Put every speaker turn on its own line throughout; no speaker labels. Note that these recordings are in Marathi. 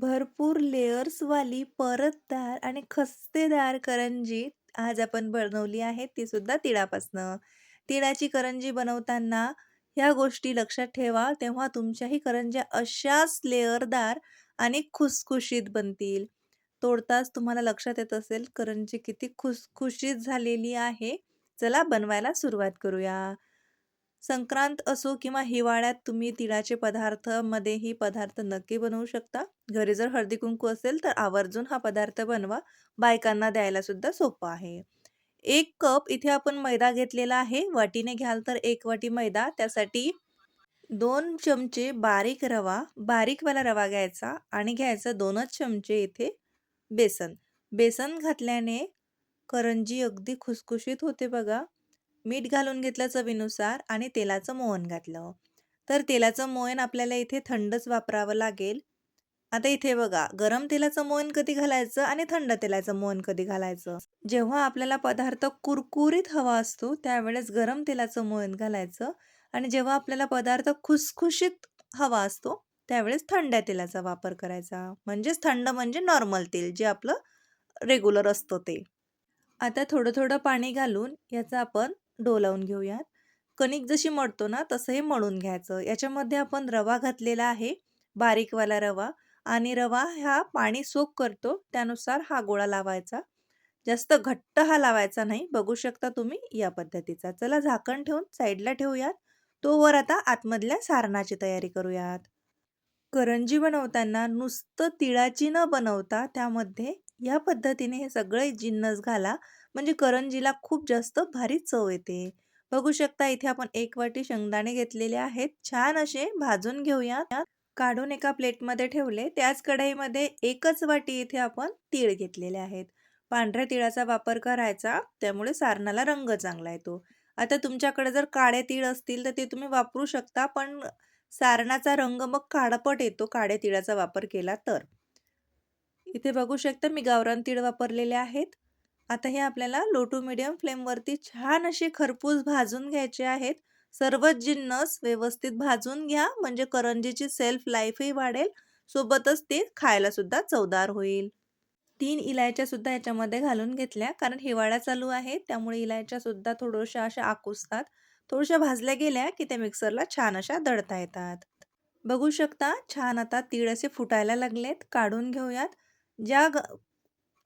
भरपूर लेयर्सवाली परतदार आणि खस्तेदार करंजी आज आपण बनवली आहे ती सुद्धा तिळापासनं. तिळाची करंजी बनवताना ह्या गोष्टी लक्षात ठेवा, तेव्हा तुमच्याही करंज्या अशाच लेअरदार आणि खुसखुशीत बनतील. तोडताच तुम्हाला लक्षात येत असेल करंजी किती खुसखुशीत झालेली आहे. चला बनवायला सुरुवात करूया. संक्रांत असो किंवा हिवाळ्यात तुम्ही तिळाचे पदार्थामध्येही पदार्थ नक्की बनवू शकता. घरी जर हळदी-कुंकू असेल तर आवर्जून हा पदार्थ बनवा. बायकांना द्यायला सुद्धा सोपं आहे. एक कप इथे आपण मैदा घेतलेला आहे. वाटीने घ्याल तर एक वाटी मैदा. त्यासाठी दोन चमचे बारीक रवा, बारीकवाला रवा घ्यायचा आणि घ्यायचं दोनच चमचे इथे बेसन. बेसन घातल्याने करंजी अगदी खुसखुशीत होते बघा. मीठ घालून घेतलं चवीनुसार आणि तेलाचं मोहन घातलं. तर तेलाचं मोहन आपल्याला इथे थंडच वापरावं लागेल. आता इथे बघा गरम तेलाचं मोहन कधी घालायचं आणि थंड तेलाचं मोहन कधी घालायचं. जेव्हा आपल्याला पदार्थ कुरकुरीत हवा असतो त्यावेळेस गरम तेलाचं मोहन घालायचं आणि जेव्हा आपल्याला पदार्थ खुसखुशीत हवा असतो त्यावेळेस थंड तेलाचा वापर करायचा. म्हणजेच थंड म्हणजे नॉर्मल तेल जे आपलं रेग्युलर असतं ते. आता थोडं-थोडं पाणी घालून याचा आपण डोलावून घेऊयात. कणिक जशी मळतो ना तसं हे मळून घ्यायचं. याच्यामध्ये आपण रवा घातलेला आहे, बारीकवाला रवा आणि रवा हा पाणी सोक करतो त्यानुसार हा गोळा लावायचा. जास्त घट्ट हा लावायचा नाही. बघू शकता तुम्ही या पद्धतीचा. चला झाकण ठेवून साईडला ठेवूयात. तोवर आता आतमधल्या सारणाची तयारी करूयात. करंजी बनवताना नुसतं तिळाची न बनवता त्यामध्ये या पद्धतीने हे सगळे जिन्नस घाला म्हणजे करंजीला खूप जास्त भारी चव येते. बघू शकता इथे आपण एक वाटी शेंगदाणे घेतलेले आहेत. छान असे भाजून घेऊया काढून एका प्लेटमध्ये ठेवले. त्याच कढईमध्ये एकच वाटी इथे आपण तीळ घेतलेले आहेत. पांढऱ्या तिळाचा वापर करायचा त्यामुळे सारणाला रंग चांगला येतो. आता तुमच्याकडे जर काळे तीळ असतील तर ते तुम्ही वापरू शकता पण सारणाचा रंग मग काळपट येतो काळ्या तिळाचा वापर केला तर. इथे बघू शकता मी गावरान तीळ वापरलेले आहेत. आता हे आपल्याला लो टू मिडियम फ्लेमवरती छान असे खरपूस भाजून घ्यायचे आहेत. सर्वच जिन्नस व्यवस्थित भाजून घ्या म्हणजे करंजीची सेल्फ लाईफही वाढेल, सोबतच ते खायला सुद्धा चवदार होईल. तीन इलायच्या सुद्धा याच्यामध्ये घालून घेतल्या कारण हिवाळा चालू आहे त्यामुळे इलायच्या सुद्धा थोड्याशा अशा आकुसतात. थोड्याशा भाजल्या गेल्या की त्या मिक्सरला छान अशा दळता येतात. बघू शकता छान आता तीळ असे फुटायला लागलेत. काढून घेऊयात. ज्या ग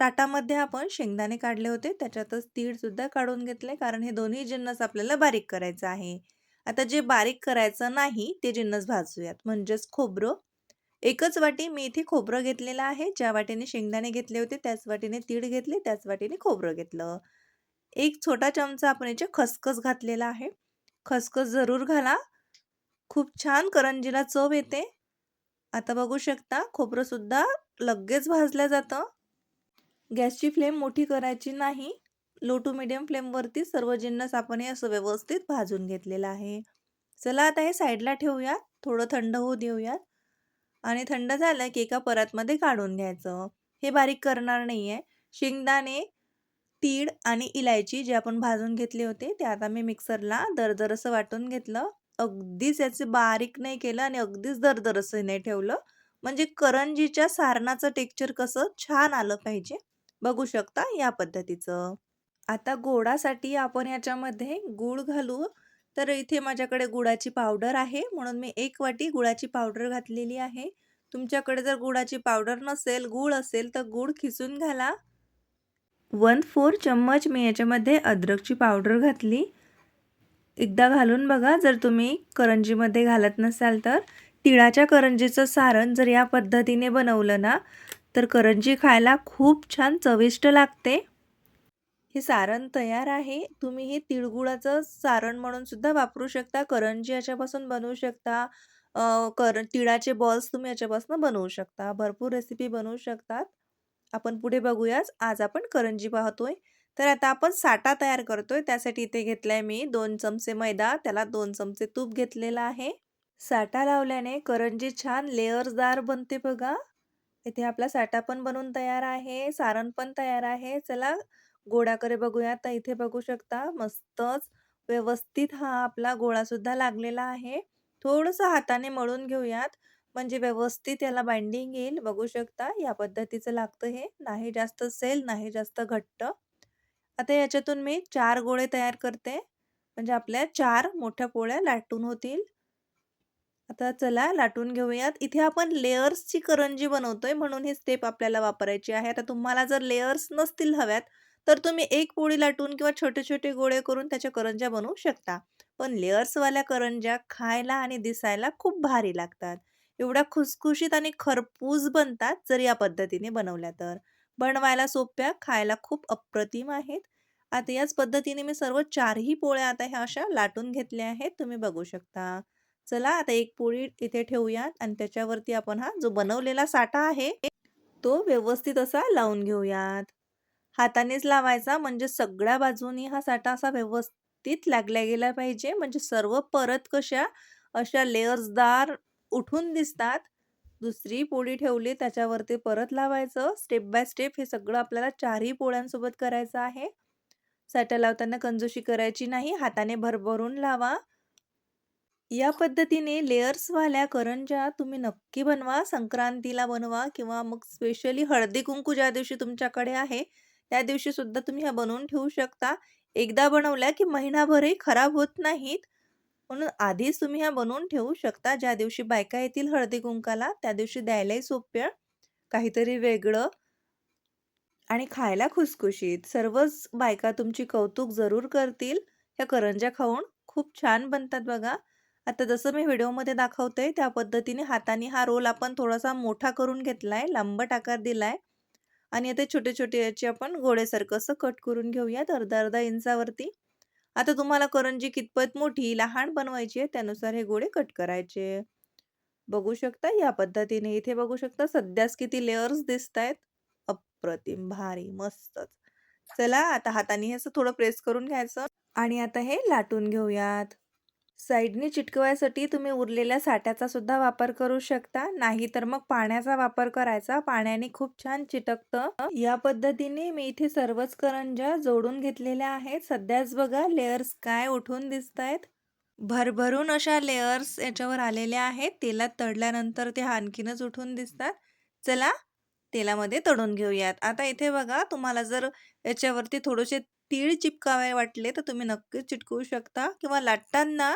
ताटामध्ये आपण शेंगदाणे काढले होते त्याच्यातच तीळसुद्धा काढून घेतले कारण हे दोन्ही जिन्नस आपल्याला बारीक करायचं आहे. आता जे बारीक करायचं नाही ते जिन्नस भाजूयात म्हणजेच खोबरं. एकच वाटी मी इथे खोबरं घेतलेलं आहे. ज्या वाटीने शेंगदाणे घेतले होते त्याच वाटीने तीळ घेतले, त्याच वाटीने खोबरं घेतलं. एक छोटा चमचा आपण याचे खसखस घातलेला आहे. खसखस जरूर घाला. खूप छान करंजीला चव येते. आता बघू शकता खोबरंसुद्धा लगेच भाजलं जातं. गॅसची फ्लेम मोठी करायची नाही. लो टू मीडियम फ्लेमवरती सर्व जिन्नस आपण हे असं व्यवस्थित भाजून घेतलेलं आहे. चला आता हे साईडला ठेवूयात. थोडं थंड होऊ देऊयात आणि थंड झालं की एका परातमध्ये काढून घ्यायचं. हे बारीक करणार नाही आहे शेंगदाणे, तीळ आणि इलायची जे आपण भाजून घेतले होते ते आता मी मिक्सरला दरदर असं वाटून घेतलं. अगदीच याचे बारीक नाही केलं आणि अगदीच दरदर असं नाही ठेवलं. म्हणजे करंजीच्या सारणाचं टेक्स्चर कसं छान आलं पाहिजे. बघू शकता या पद्धतीचं. आता गोडासाठी आपण याच्यामध्ये गूळ घालू. तर इथे माझ्याकडे गुळाची पावडर आहे म्हणून मी एक वाटी गुळाची पावडर घातलेली आहे. तुमच्याकडे जर गुळाची पावडर नसेल, गूळ असेल तर गूळ खिसून घाला. 1/4 चम्मच मी याच्यामध्ये अद्रकची पावडर घातली. एकदा घालून बघा जर तुम्ही करंजीमध्ये घालत नसाल तर. तिळाच्या करंजीचं सारण जर या पद्धतीने बनवलं ना तर करंजी खायला खूप छान चविष्ट लागते. हे सारण तयार आहे. तुम्ही हे तिळगुळाचं सारण म्हणून सुद्धा वापरू शकता. करंजी याच्यापासून बनवू शकता. कर तिळाचे बॉल्स तुम्ही याच्यापासून बनवू शकता. भरपूर रेसिपी बनवू शकतात. आपण पुढे बघूयाच. आज आपण करंजी पाहतोय. तर आता आपण साठा तयार करतोय. त्यासाठी इथे घेतलाय मी दोन चमचे मैदा, त्याला दोन चमचे तूप घेतलेलं आहे. साठा लावल्याने करंजी छान लेअर्सदार बनते बघा. इथे आपला साठा पण बनवून तयार आहे. सारण पण तयार आहे. चला गोळाकडे बघूया. तर इथे बघू शकता मस्तच व्यवस्थित हा आपला गोळा सुद्धा लागलेला आहे. थोडंसं हाताने मळून घेऊयात. म्हणजे व्यवस्थित याला बाइंडिंग येईल. बघू शकता या पद्धतीचं लागतं हे. नाही जास्त सेल, नाही जास्त घट्ट. आता याच्यातून मी चार गोळे तयार करते. म्हणजे आपल्या चार मोठ्या पोळ्या लाटून होतील. आता चला लाटून घेऊयात. इथे आपण लेयर्सची करंजी बनवतोय म्हणून ही स्टेप आपल्याला वापरायची आहे. आता तुम्हाला जर लेयर्स नसतील हव्यात, तर तुम्ही एक पोळी लाटून किंवा छोटे-छोटे गोळे करून त्याच्या करंज्या बनवू शकता. पण लेअर्सवाल्या करंज्या खायला आणि दिसायला खूप भारी लागतात. एवढ्या खुसखुशीत आणि खरपूस बनतात जर या पद्धतीने बनवल्या तर. बनवायला सोप्या, खायला खूप अप्रतिम आहेत. आता याच पद्धतीने मी सर्व चारही पोळ्या आता ह्या अशा लाटून घेतल्या आहेत. तुम्ही बघू शकता. चला आता एक पोळी इथे ठेवूयात आणि त्याच्यावरती आपण हा जो बनवलेला साठा आहे, तो व्यवस्थित असा लावून घेऊयात. हातानेच लावायचा म्हणजे सगळ्या बाजूनी हा साठा असा व्यवस्थित लागला गेला पाहिजे. म्हणजे सर्व परत कशा अशा लेअर्सदार उठून दिसतात. दुसरी पोळी ठेवली त्याच्यावरती परत लावायचं. स्टेप बाय स्टेप हे सगळं आपल्याला चारही पोळ्यांसोबत करायचं आहे. साठा लावताना कंजोशी करायची नाही. हाताने भरभरून लावा. या पद्धतीने लेयर्सवाल्या करंज्या तुम्ही नक्की बनवा. संक्रांतीला बनवा किंवा मग स्पेशली हळदी-कुंकू ज्या दिवशी तुमच्याकडे आहे, त्या दिवशी सुद्धा तुम्ही ह्या बनवून ठेवू शकता. एकदा बनवल्या की महिनाभरही खराब होत नाहीत. म्हणून आधीच तुम्ही ह्या बनवून ठेवू शकता. ज्या दिवशी बायका येतील हळदी-कुंकाला, त्या दिवशी द्यायलाही सोप्या. काहीतरी वेगळं आणि खायला खुसखुशीत. सर्वच बायका तुमची कौतुक जरूर करतील. ह्या करंज्या खाऊन खूप छान बनतात बघा. आता जसं मी व्हिडिओमध्ये दाखवते त्या पद्धतीने हाताने हा रोल आपण थोडासा मोठा करून घेतलाय, लांबट आकार दिलाय आणि आता छोटे-छोटे याचे आपण घोडेसारखं असं कट करून घेऊयात अर्धा-अर्धा इंचावरती. आता तुम्हाला करंजी कितपत मोठी, लहान बनवायची आहे त्यानुसार हे गोळे कट करायचे. बघू शकता या पद्धतीने. इथे बघू शकता सध्याच किती लेयर्स दिसतायत. अप्रतिम, भारी, मस्तच. चला आता हाताने हे असं थोडं प्रेस करून घ्यायचं आणि आता हे लाटून घेऊयात. साईडने चिटकवायसाठी तुम्ही उरलेल्या साठ्याचा सुद्धा वापर करू शकता. नाहीतर मग पाण्याचा वापर करायचा. पाण्याने खूप छान चिटकतं. या पद्धतीने मी इथे सर्वच करंज्या जोडून घेतलेल्या आहेत. सध्याच बघा लेअर्स काय उठून दिसतायत. भरभरून अशा लेअर्स याच्यावर आलेल्या आहेत. तेलात तळल्यानंतर ते आणखीनच उठून दिसतात. चला तेलामध्ये तळून घेऊयात. आता इथे बघा तुम्हाला जर याच्यावरती थोडेसे तीळ चिपकावे वाटले तर तुम्ही नक्कीच चिटकवू शकता किंवा लाटताना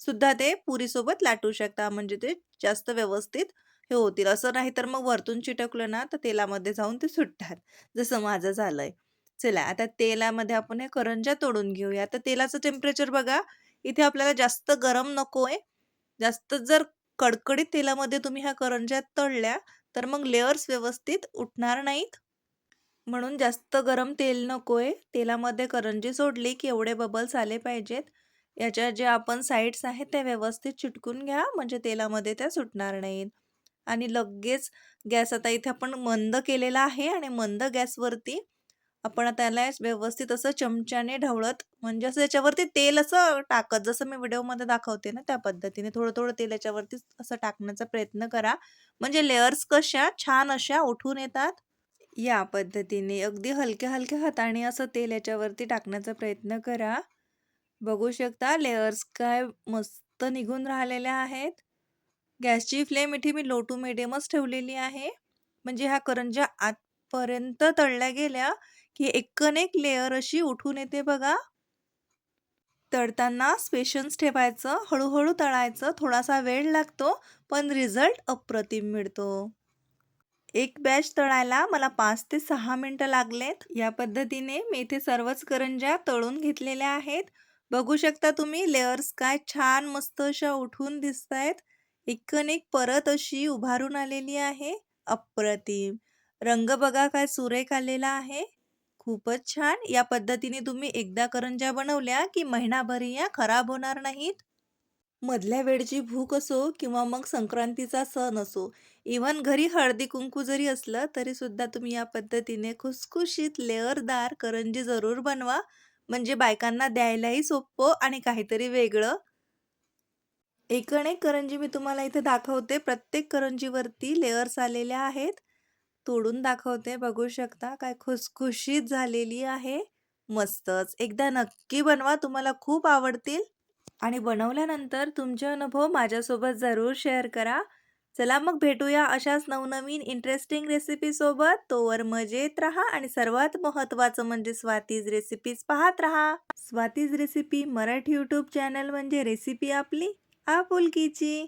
सुद्धा ते पुरीसोबत लाटू शकता. म्हणजे ते जास्त व्यवस्थित हे होतील. असं नाही तर मग वरतून चिटकलं ना तर तेलामध्ये जाऊन ते सुटतात. जसं माझं झालंय. चला आता तेलामध्ये आपण हे करंज्या तोडून घेऊया. तर तेलाचं टेम्परेचर बघा इथे आपल्याला जास्त गरम नको आहे जास्त जर कडकडीत तेलामध्ये तुम्ही ह्या करंज्या तळल्या तर मग लेअर्स व्यवस्थित उठणार नाहीत. म्हणून जास्त गरम तेल नकोय. तेलामध्ये करंजी सोडली की एवढे बबल्स आले पाहिजेत. याच्या ज्या आपण साईड्स आहेत त्या व्यवस्थित चिटकून घ्या म्हणजे तेलामध्ये त्या सुटणार नाहीत. आणि लगेच गॅस आता इथे आपण मंद केलेला आहे आणि मंद गॅसवरती आपण त्याला व्यवस्थित असं चमच्याने ढवळत म्हणजे असं याच्यावरती तेल असं टाकत जसं मी व्हिडिओमध्ये दाखवते ना त्या पद्धतीने थोडं-थोडं तेल याच्यावरती असं टाकण्याचा प्रयत्न करा. म्हणजे लेअर्स कशा छान अशा उठून येतात. या पद्धतीने अगदी हलक्या-हलक्या हाताने असं तेल याच्यावरती टाकण्याचा प्रयत्न करा. बघू शकता लेयर्स काय मस्त निघून राहिलेल्या आहेत. गॅसची फ्लेम इथे मी लो टू मिडियमच ठेवलेली आहे. म्हणजे ह्या करंज्या आतपर्यंत तळल्या गेल्या की एकन एक लेयर अशी उठून येते बघा. तळताना स्पेशन्स ठेवायचं, हळूहळू तळायचं. थोडासा वेळ लागतो पण रिझल्ट अप्रतिम मिळतो. एक बॅच तळायला मला पाच ते सहा मिनटं लागलेत. या पद्धतीने मी इथे सर्वच करंज्या तळून घेतलेल्या आहेत. बघू शकता तुम्ही लेअर्स काय छान मस्त अशा उठून दिसतायत. एकूण-एक परत अशी उभारून आलेली आहे. अप्रतिम. रंग बघा काय सुरेख आलेला आहे. खूपच छान. या पद्धतीने तुम्ही एकदा करंज्या बनवल्या की महिनाभरी या खराब होणार नाहीत. मधल्या वेळची भूक असो किंवा मग संक्रांतीचा सण असो, इव्हन घरी हळदी-कुंकू जरी असलं तरी सुद्धा तुम्ही या पद्धतीने खुसखुशीत लेअरदार करंजी जरूर बनवा. म्हणजे बायकांना द्यायलाही सोपं आणि काहीतरी वेगळं. एकण एक करंजी मी तुम्हाला इथे दाखवते. प्रत्येक करंजीवरती लेअर्स आलेल्या आहेत. तोडून दाखवते. बघू शकता काय खुसखुशीत झालेली आहे. मस्तच. एकदा नक्की बनवा. तुम्हाला खूप आवडतील. आणि बनवल्यानंतर तुमचे अनुभव माझ्यासोबत जरूर शेअर करा. चला मग भेटूया अशाच नवनवीन इंटरेस्टिंग रेसिपीसोबत. तोवर मजेत राहा आणि सर्वात महत्त्वाचं म्हणजे स्वातीज रेसिपीज पाहत राहा. Swati's recipe Marathi YouTube channel म्हणजे रेसिपी आपली आपुलकीची.